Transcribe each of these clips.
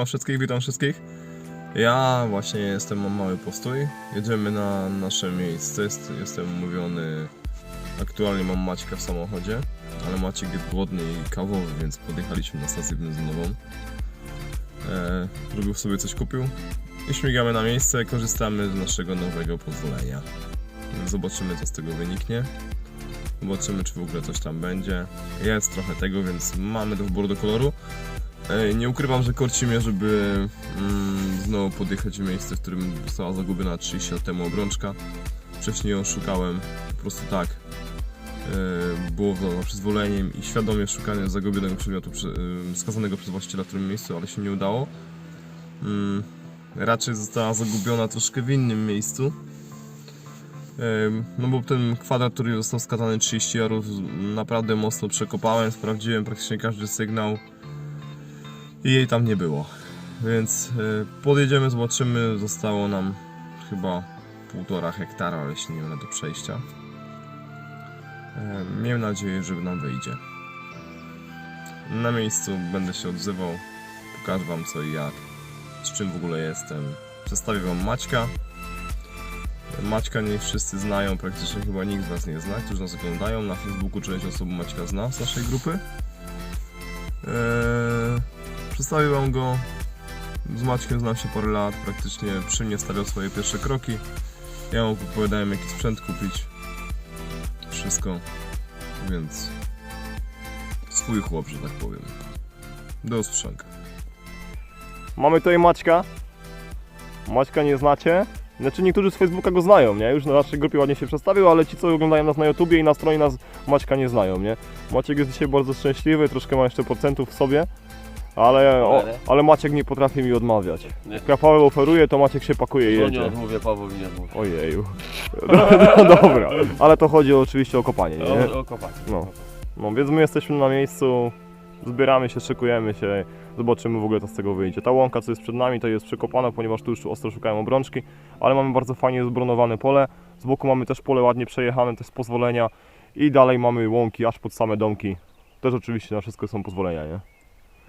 Siema wszystkich, witam wszystkich. Ja właśnie jestem, mam mały postój. Jedziemy na nasze miejsce. Jest, jestem umówiony. Aktualnie mam Maćka w samochodzie, ale Maciek jest głodny i kawowy, więc podjechaliśmy na stację benzynową. E, żeby sobie coś kupił. I śmigamy na miejsce, korzystamy z naszego nowego pozwolenia. Zobaczymy co z tego wyniknie. Zobaczymy czy w ogóle coś tam będzie. Jest trochę tego, więc mamy do wyboru do koloru. Nie ukrywam, że korci mnie, żeby mm, znowu podjechać w miejsce, w którym została zagubiona 30 lat temu obrączka. Wcześniej ją szukałem po prostu tak. E, Było to przyzwoleniem i świadomie szukania zagubionego przedmiotu przy, e, skazanego przez właściciela w którym miejscu, ale się nie udało. Mm, Raczej została zagubiona troszkę w innym miejscu. No bo ten kwadrat, który został skazany 30 jarów, naprawdę mocno przekopałem, sprawdziłem praktycznie każdy sygnał i jej tam nie było. Więc e, podjedziemy, zobaczymy. Zostało nam chyba półtora hektara, jeśli nie mylę, do przejścia. E, Miejmy nadzieję, że nam wyjdzie. Na miejscu będę się odzywał, pokażę wam co i jak, z czym w ogóle jestem. Przedstawię wam Maćka. Maćka nie wszyscy znają, praktycznie chyba nikt z was nie zna, którzy nas oglądają. Na Facebooku część osób Maćka zna z naszej grupy. Eee, przedstawię wam go. Z Maćkiem znam się parę lat, praktycznie przy mnie stawiał swoje pierwsze kroki. Ja mu opowiadałem jaki sprzęt kupić. Wszystko. Więc swój chłop, że tak powiem. Do usłyszonka. Mamy tutaj Maćka. Maćka nie znacie. Znaczy niektórzy z Facebooka go znają, nie? Już na naszej grupie ładnie się przedstawił, ale ci co oglądają nas na YouTubie i na stronie nas Maćka nie znają, nie? Maciek jest dzisiaj bardzo szczęśliwy, troszkę ma jeszcze procentów w sobie, ale, o, ale Maciek nie potrafi mi odmawiać. Nie. Jak ja Paweł oferuje, to Maciek się pakuje i To nie jedzie. odmówię, Paweł nie odmówi. Ojeju. No, no dobra, ale to chodzi oczywiście o kopanie, nie? O, o kopanie. No. No więc my jesteśmy na miejscu, zbieramy się, szykujemy się, zobaczymy w ogóle co z tego wyjdzie. Ta łąka co jest przed nami to jest przekopana, ponieważ tu już ostro szukają obrączki, ale mamy bardzo fajnie zbronowane pole. Z boku mamy też pole ładnie przejechane, też z pozwolenia i dalej mamy łąki aż pod same domki. Też oczywiście na wszystko są pozwolenia, nie?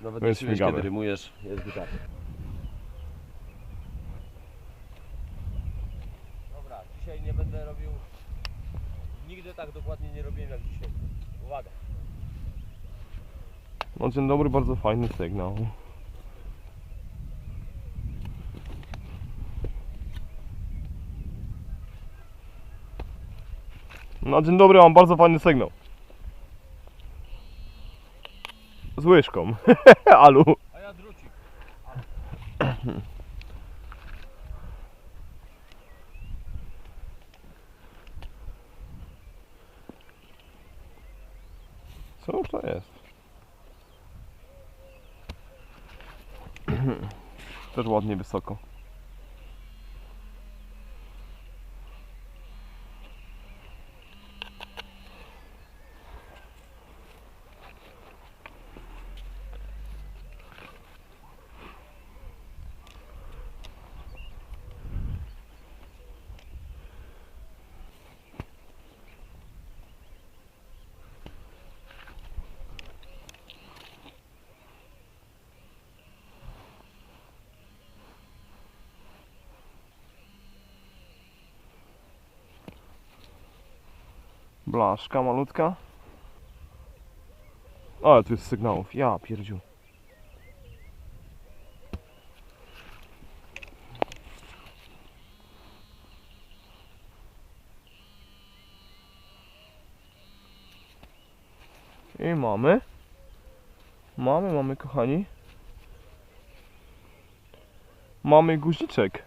Nawet jeśli wiesz, śmigamy. kiedy rymujesz, jest gitara. Dobra, dzisiaj nie będę robił... Nigdy tak dokładnie nie robiłem jak dzisiaj. Uwaga. No dzień dobry, bardzo fajny sygnał. No dzień dobry, mam bardzo fajny sygnał. Z łyżką. Alu. A ja drucik. Co to jest? Też ładnie wysoko. Blaszka malutka. Ale tu jest sygnałów. Ja pierdziu. I mamy. Mamy, mamy kochani. Mamy guziczek.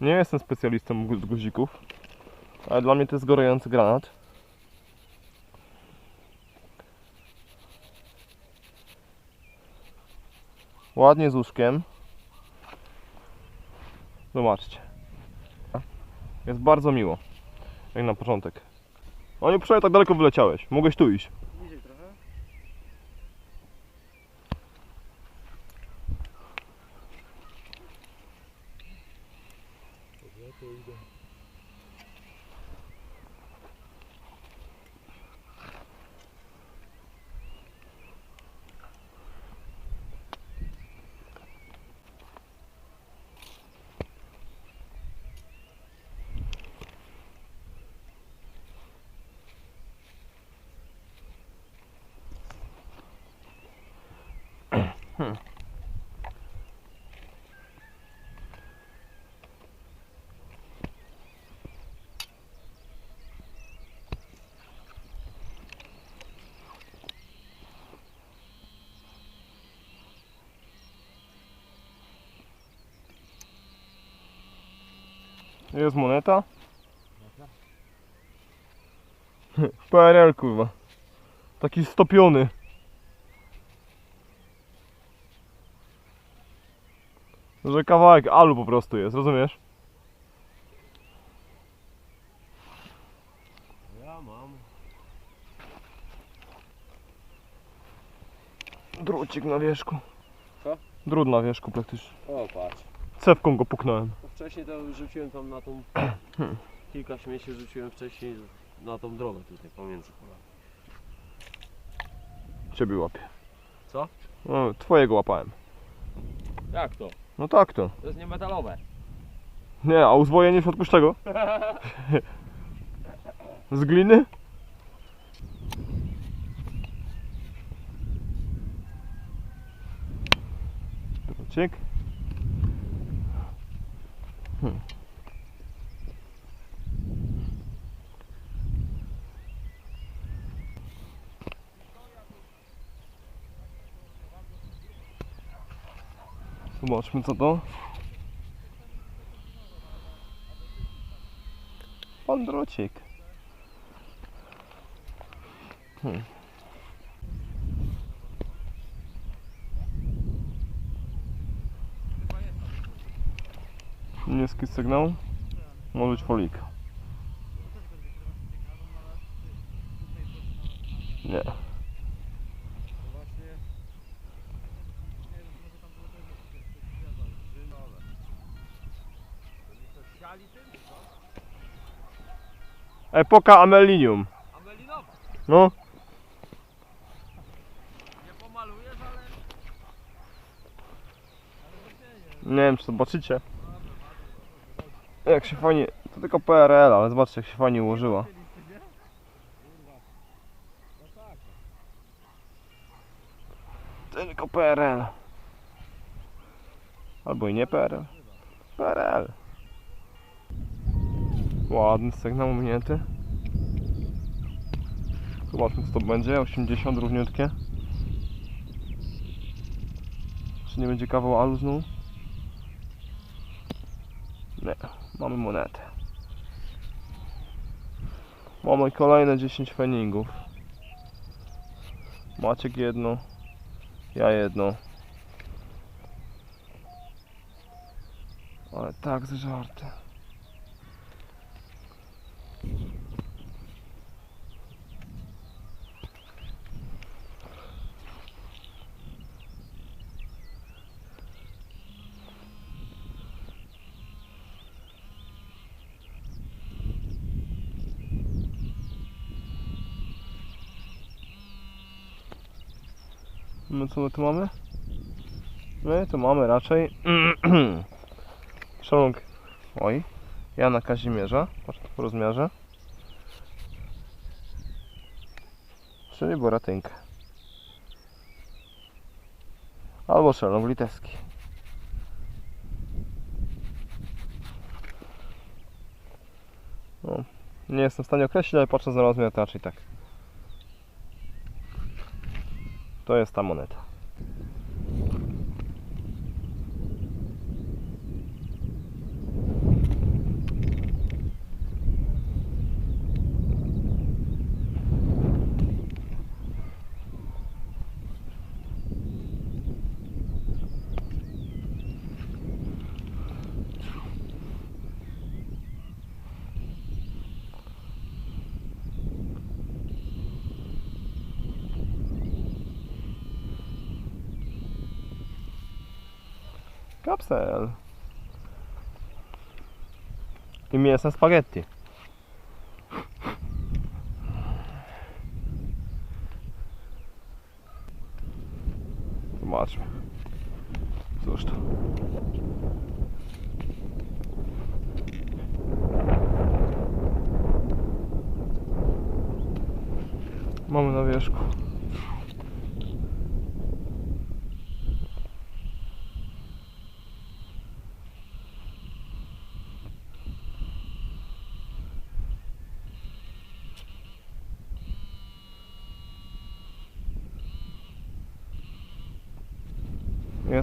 Nie jestem specjalistą gu- guzików. Ale dla mnie to jest gorący granat. Ładnie z łóżkiem. Zobaczcie. Jest bardzo miło. Jak na początek. O nie przynajmniej tak daleko wyleciałeś. Mogłeś tu iść. Hmm. Jest moneta. PRL kurwa. Taki stopiony. Że kawałek alu po prostu jest, rozumiesz? Ja mam. Drucik na wierzchu. Co? Drut na wierzchu praktycznie. O, patrz. Cewką go puknąłem. No wcześniej to rzuciłem tam na tą... Kilka śmieci rzuciłem wcześniej na tą drogę tutaj pomiędzy polami. Ciebie łapię. Co? No, twojego łapałem. Jak to? No tak to. To jest niemetalowe. Nie, a uzwojenie w środku z czego? Z gliny? Drucik. Hmm. Zobaczmy co to. Pan drucik. Hmm. Niski sygnał. Może być folika. Nie. Epoka Amelinium. Amelinowa. No. Nie pomalujesz, ale... Nie wiem czy zobaczycie. Jak się fajnie. To tylko PRL, ale zobaczcie jak się fajnie ułożyła. Tylko PRL. Albo i nie PRL. PRL. Ładny sygnał minięty. Zobaczmy co to będzie. 80 równiutkie. Czy nie będzie kawał alu znów? Nie, mamy monetę. Mamy kolejne 10 feningów. Maciek jedno, ja jedno. Ale tak zżarte. No co my tu mamy? My tu mamy raczej szalonk. Oj, Jana Kazimierza. Po rozmiarze. Czyli boratynkę. Albo szalon litewski. No, nie jestem w stanie określić, ale patrząc na rozmiar to raczej tak. To jest ta moneta. Kapsel. I mięsne spaghetti. Zobaczmy. Cóż to. Mamy na wierzchu.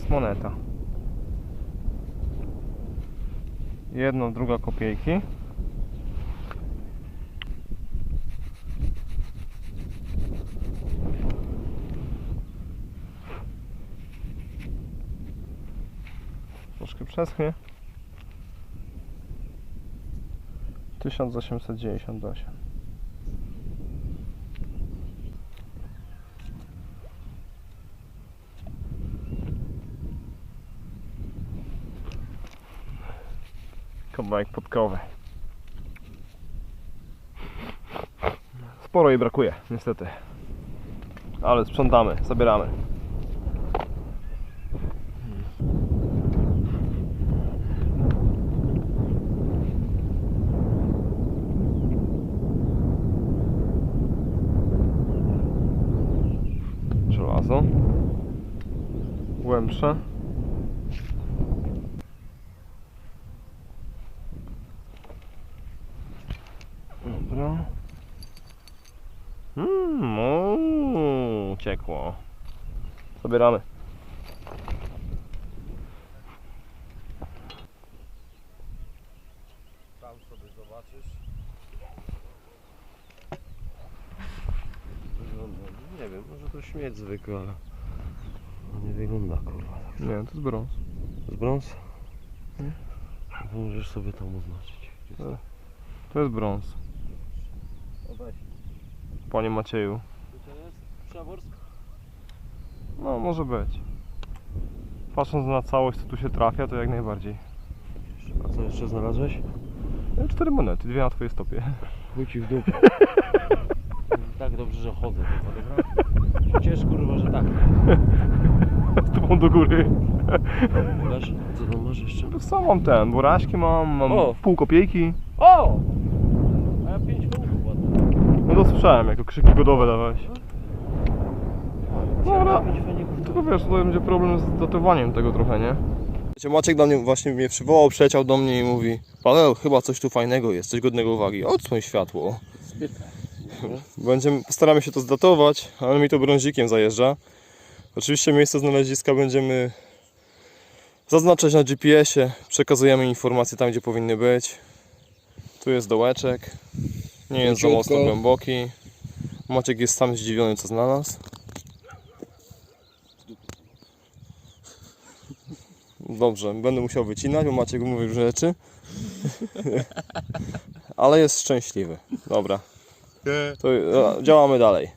Jest moneta. Jedna, druga kopiejki. Troszkę przeschnie. 1898. Kawałek podkowy. Sporo jej brakuje, niestety. Ale sprzątamy, zabieramy. Żelazo. Głębsze. Dobra. Mmm, uuu, ciekło. Zabieramy. Tam sobie zobaczysz. Wygląda, nie wiem, może to śmieć zwykły, ale nie wygląda kurwa. tak. Nie, to jest brąz. To jest brąz? Nie. To możesz sobie tam oznaczyć. To jest brąz. O weź. Panie Macieju. To jest Przeworsk? No, może być. Patrząc na całość, co tu się trafia, to jak najbardziej. A co jeszcze znalazłeś? E, Cztery monety, dwie na twojej stopie. Chuj ci w dupę. tak dobrze, że chodzę tylko, dobra? Ciesz kurwa, że tak. Z tobą do góry. Wiesz, co tam masz jeszcze? Co mam ten? Buraśki mam, mam O! pół kopiejki. O! A ja pięć punktów ładnie. No słyszałem, jako krzyki godowe dawałeś. Pięć fajników. Tylko wiesz, to będzie problem z datowaniem tego trochę, nie? Wiecie, Maciek do mnie właśnie mnie przywołał, przyleciał do mnie i mówi Paweł, chyba coś tu fajnego jest, coś godnego uwagi. Odsłoń światło. Będziemy, postaramy się to zdatować, ale mi to brązikiem zajeżdża. Oczywiście miejsce znaleziska będziemy zaznaczać na GPS-ie. Przekazujemy informacje tam, gdzie powinny być. Tu jest dołeczek. Nie jest za mocno głęboki. Maciek jest sam zdziwiony, co znalazł. Dobrze, będę musiał wycinać, bo Maciek mówi różne rzeczy. Ale jest szczęśliwy. Dobra. To e, działamy dalej.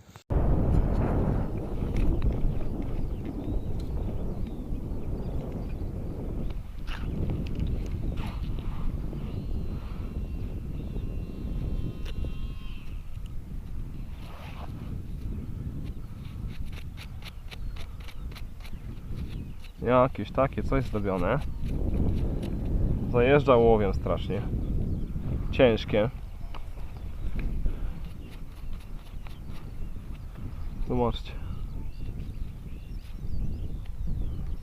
Jakieś takie coś zdobione. Zajeżdża łowiem strasznie. Ciężkie. Zobaczcie.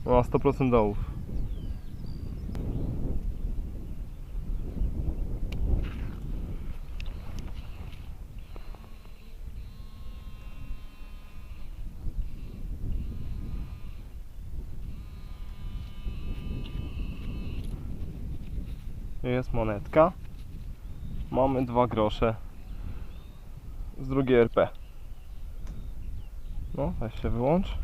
Ma 100% dołów. Jest monetka. Mamy dwa grosze. Z drugiej RP. No, weź się wyłącz.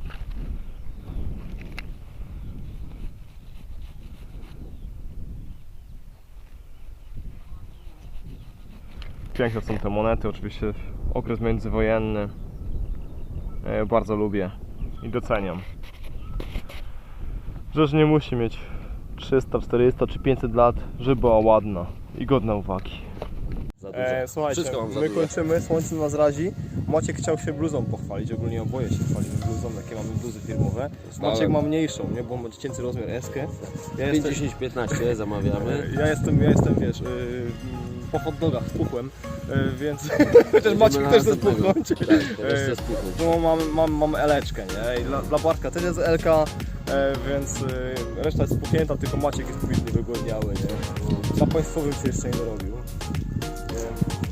Piękne są te monety, oczywiście okres międzywojenny. Ja bardzo lubię i doceniam. Rzecz nie musi mieć 300, 400 czy 500 lat, żeby była ładna i godna uwagi. E, słuchajcie, my kończymy, słońce nas razi. Maciek chciał się bluzą pochwalić, ogólnie oboje się chwalimy bluzą, jakie mamy bluzy firmowe. Maciek ma mniejszą, nie, bo ma dziecięcy rozmiar S. Ja jestem, 50-15 zamawiamy. ja jestem, ja jestem, wiesz, yy, po hot dogach z puchłem, yy, więc chociaż Maciek też chce spuchnąć. Tak, też chcę spuchnąć. No mam, mam, mam eleczkę, nie? I dla, dla Bartka też jest elka, e, więc e, reszta jest spuchnięta, tylko Maciek jest powinny wygłodniały, nie? Na państwowym się jeszcze nie dorobił. E,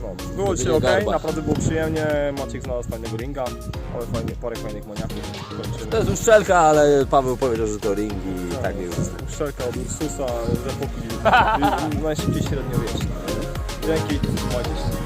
no, Było dzisiaj ok, garba. naprawdę było przyjemnie. Maciek znalazł fajnego ringa, parę, fajnie, parę fajnych maniaków. Kończymy. To jest uszczelka, ale Paweł powiedział, że to ring i tak jest. Szczelka od Ursusa, z epoki najszybciej średniowiecznej. Dzięki, trzymajcie się.